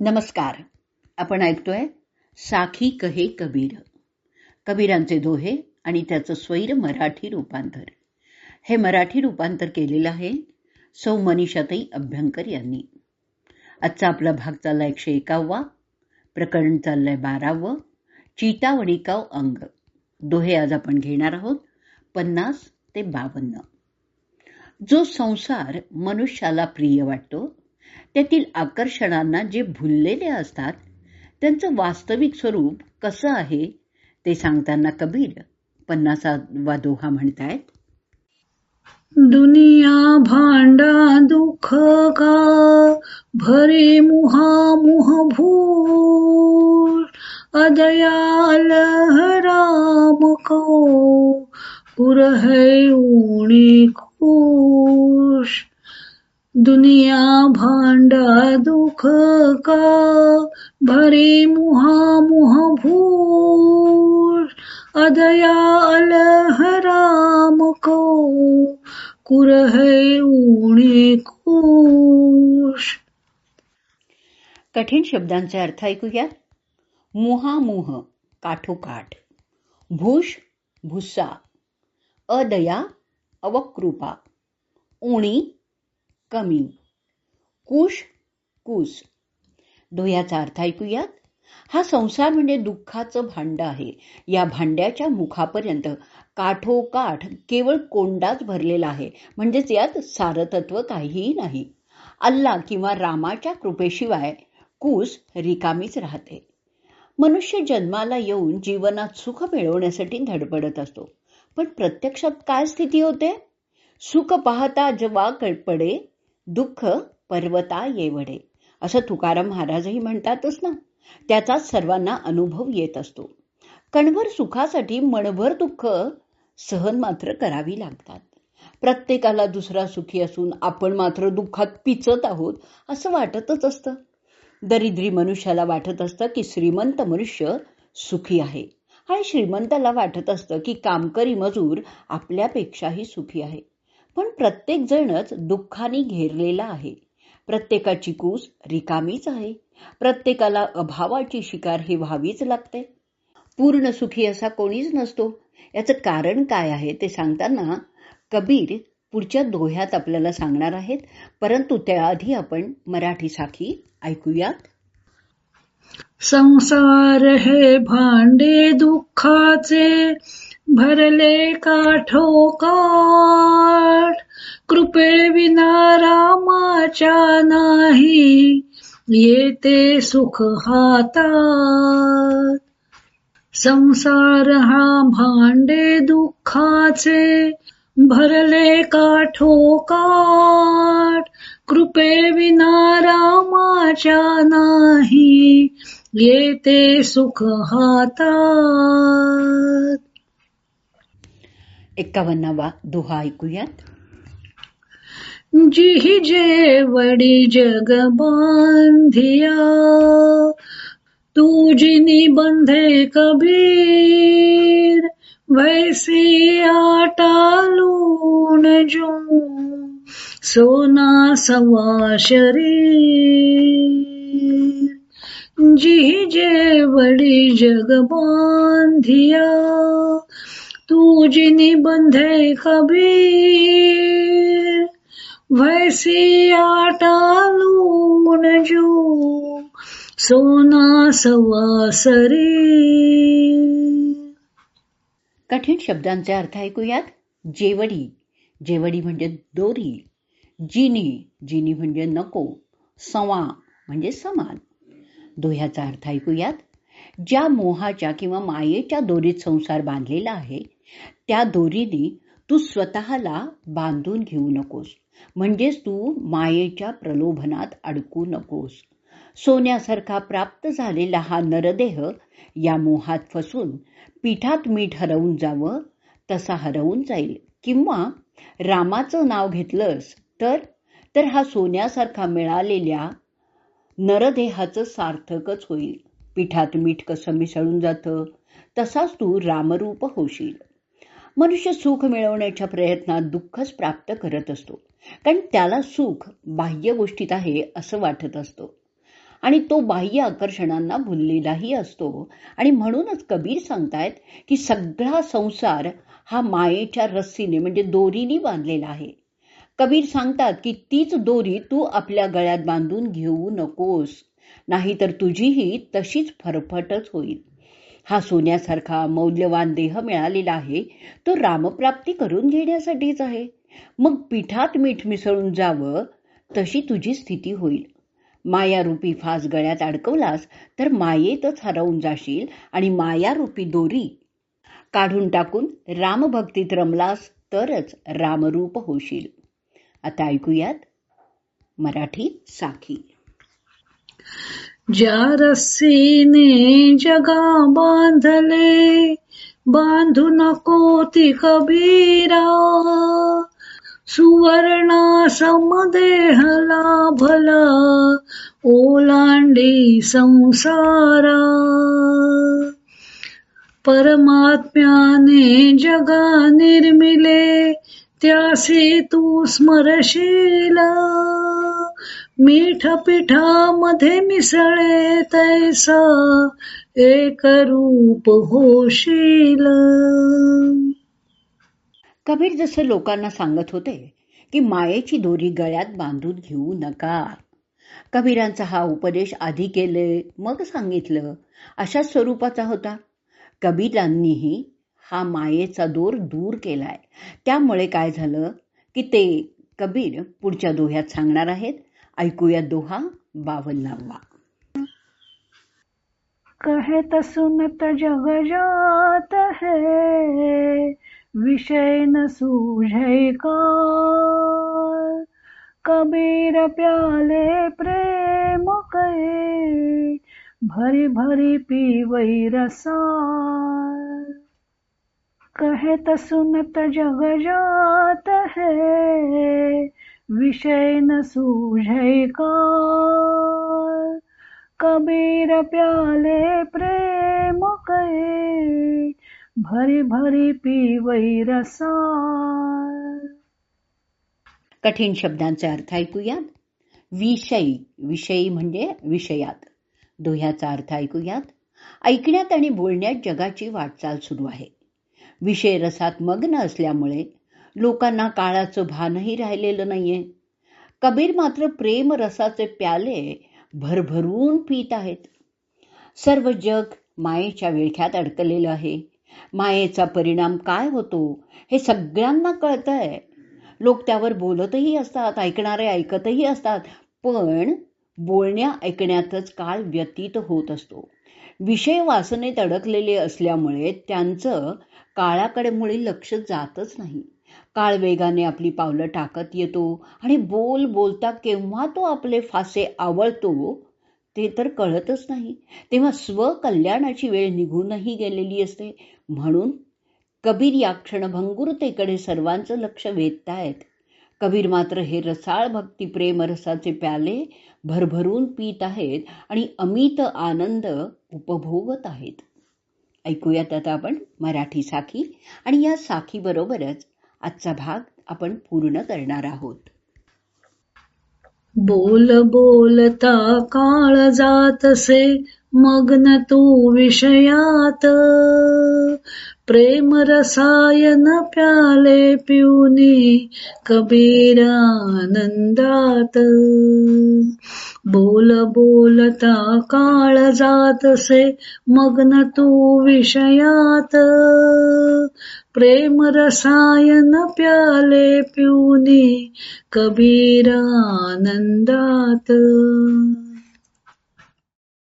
नमस्कार. आपण ऐकतोय साखी कहे कबीर. कबीरांचे दोहे आणि त्याचं स्वैर मराठी रूपांतर. हे मराठी रूपांतर केलेलं आहे सौ मनीषाताई अभ्यंकर यांनी. आजचा आपला भाग चालला एकशे एकाववा. प्रकरण चाललंय बारावं. चितावणिकाव अंग. दोहे आज आपण घेणार आहोत पन्नास ते बावन्न. जो संसार मनुष्याला प्रिय वाटतो त्यातील आकर्षणांना जे भुललेले असतात त्यांचं वास्तविक स्वरूप कसं आहे ते सांगताना कबीर पन्नासावा दोहा म्हणतायत दुनिया भांडा दुःख का? भरे मुहा मुह भूर अदयाल राम को पुर है ऊणे खुश दुनिया भांडा दुख का भरे मुहा मुह भूर अदयाल राम को कुरह उणे कोश। कठीण शब्दांचे अर्थ ऐकूया. मुहामुह काठोकाठ भूष भुस्सा अदया अवकृपा उणी कमी. कुश कुस. धुयाचा अर्थ ऐकूयात? हा संसार म्हणजे दुःखाचं भांड आहे. या भांड्याच्या मुखापर्यंत काठोकाठ केवळ कोंडाच भरलेला आहे. म्हणजेच यात सारतत्व काहीही नाही. अल्ला किंवा रामाच्या कृपेशिवाय कूस रिकामीच राहते. मनुष्य जन्माला येऊन जीवनात सुख मिळवण्यासाठी धडपडत असतो. पण प्रत्यक्षात काय स्थिती होते? सुख पाहता जवा कळपडे दुःख पर्वता येवडे. असं तुकाराम महाराजही म्हणतातच ना. त्याचाच सर्वांना अनुभव येत असतो. कणभर सुखासाठी मणभर दुःख सहन मात्र करावी लागतात. प्रत्येकाला दुसरा सुखी असून आपण मात्र दुःखात पिचत आहोत असं वाटतच असतं. दरिद्री मनुष्याला वाटत असतं की श्रीमंत मनुष्य सुखी आहे. आणि श्रीमंताला वाटत असतं की कामकरी मजूर आपल्यापेक्षाही सुखी आहे. पण प्रत्येक जणच दुःखाने घेरलेला आहे. प्रत्येकाची कूस रिकामीच आहे. प्रत्येकाला अभावाची शिकार ही व्हावीच लागते. पूर्ण सुखी असा कोणीच नसतो. याचं कारण काय आहे ते सांगताना कबीर पुढच्या दोह्यात आपल्याला सांगणार आहेत. परंतु त्याआधी आपण मराठी साखी ऐकूयात. संसार हे भांडे दुःखाचे भरले काठोकाठ कृपे विना रामाच्या नाही येते सुख हातात. संसार हा भांडे दुःखाचे भरले काठोकाठ कृपे विना रामाच्या नाही येते सुख हातात. एक्कावन्नावा दोहा ऐकूयात. जे वड़ी जग बांधिया तुझी बंधे कबीर वैसी आटालून जो सोना सवा शरीर. जिही जे वडी जग बांधिया तुझी बंधे कबीर वैसी आटालून जो सोना सवा शरीर। कठीण शब्दांचे अर्थ ऐकूयात. जेवडी जेवडी म्हणजे दोरी जिनी जिनी म्हणजे नको सवा म्हणजे समान. दोह्याचा अर्थ ऐकूयात. ज्या मोहाच्या किंवा मायेच्या दोरीत संसार बांधलेला आहे त्या दोरीने तू स्वतःला बांधून घेऊ नकोस. म्हणजेच तू मायेच्या प्रलोभनात अडकू नकोस. सोन्यासारखा प्राप्त झालेला हा नरदेह या मोहात फसून पिठात मीठ हरवून जावं तसा हरवून जाईल. किंवा रामाचं नाव घेतलंस तर तर हा सोन्यासारखा मिळालेल्या नरदेहाचं सार्थकच होईल. पिठात मीठ कसं मिसळून जातं तसाच तू रामरूप होशील. मनुष्य सुख मिळवण्याच्या प्रयत्नात दुःखच प्राप्त करत असतो कारण त्याला सुख बाह्य गोष्टीत आहे असं वाटत असतो. आणि तो बाह्य आकर्षणांना भुललेलाही असतो. आणि म्हणूनच कबीर सांगतायत की सगळा संसार हा मायेच्या रस्सीने म्हणजे दोरीने बांधलेला आहे. कबीर सांगतात की तीच दोरी तू आपल्या गळ्यात बांधून घेऊ नकोस. नाहीतर तुझीही तशीच फरफटच होईल. हा सोन्यासारखा मौल्यवान देह मिळालेला आहे तो रामप्राप्ती करून घेण्यासाठीच आहे. मग पिठात मीठ मिसळून जावं तशी तुझी स्थिती होईल. मायारूपी फास गळ्यात अडकवलास तर मायेतच हरवून जाशील आणि मायारूपी दोरी. काढून टाकून रामभक्तीत रमलास तरच रामरूप होशील. आता ऐकूयात मराठी साखी. ज्या रस्सीने जगा बांधले बांधू नको ती कबीरा सुवर्णा समदेहला भला ओलांडी संसारा परमात्म्याने जगा निर्मिले त्यासी तू स्मरशील मीठ पिठामध्ये मिसळे तैसा एक रूप होशील. कबीर जसे लोकांना सांगत होते की मायेची दोरी गळ्यात बांधून घेऊ नका. कबीरांचा हा उपदेश आधी केले मग सांगितलं. अशा स्वरूपाचा होता. कबीरांनीही हा मायेचा दोर दूर केलाय. त्यामुळे काय झालं की ते कबीर पुढच्या दोह्यात सांगणार आहेत. ऐकूया दोहा बावन्नावा कहे त सुनत जग जात है, विषय न सूझे का कबीर प्याले प्रेम कहे, भरी भरी पीवई रसार कहे त सुनत जग जात है विषय न सूझे का कबीर प्याले प्रेम कहे भरी भरी पीवई रसार कठीण शब्दांचे अर्थ ऐकूयात. विषयी विषयी म्हणजे विषयात. दोह्याचा अर्थ ऐकूयात. ऐकण्यात आणि बोलण्यात जगाची वाटचाल सुरू आहे. विषय रसात मग्न असल्यामुळे लोकांना काळाचं भानही राहिलेलं नाहीये. कबीर मात्र प्रेम रसाचे प्याले भरभरून पीत आहेत. सर्व जग मायेच्या विळख्यात अडकलेलं आहे. मायेचा परिणाम काय होतो हे सगळ्यांना कळतंय. लोक त्यावर बोलतही असतात ऐकणारे ऐकतही असतात पण बोलण्या ऐकण्यातच काळ व्यतीत होत असतो. विषय वासनेत अडकलेले असल्यामुळे त्यांचं काळाकडे मुळे लक्ष जातच नाही. काळ वेगाने आपली पावलं टाकत येतो आणि बोल बोलता केव्हा तो आपले फासे आवळतो ते तर कळतच नाही. तेव्हा स्वकल्याणाची वेळ निघूनही गेलेली असते. म्हणून कबीर या क्षणभंगुरतेकडे सर्वांचं लक्ष वेधतायत. कबीर मात्र हे रसाळ भक्ती प्रेम रसाचे प्याले भरभरून पित आहेत आणि अमित आनंद उपभोगत आहेत. ऐकूयात आता आपण मराठी साखी आणि या साखीबरोबरच आजचा भाग आपण पूर्ण करणार आहोत. बोल बोलता काळ जातसे मग्न तू विषयात. प्रेम रसायन प्याले पिऊनी कबीर आनंदात बोल बोलता काळ जातसे मग्न तू विषयात. प्रेम रसायन प्याले पिऊनी कबीर आनंदात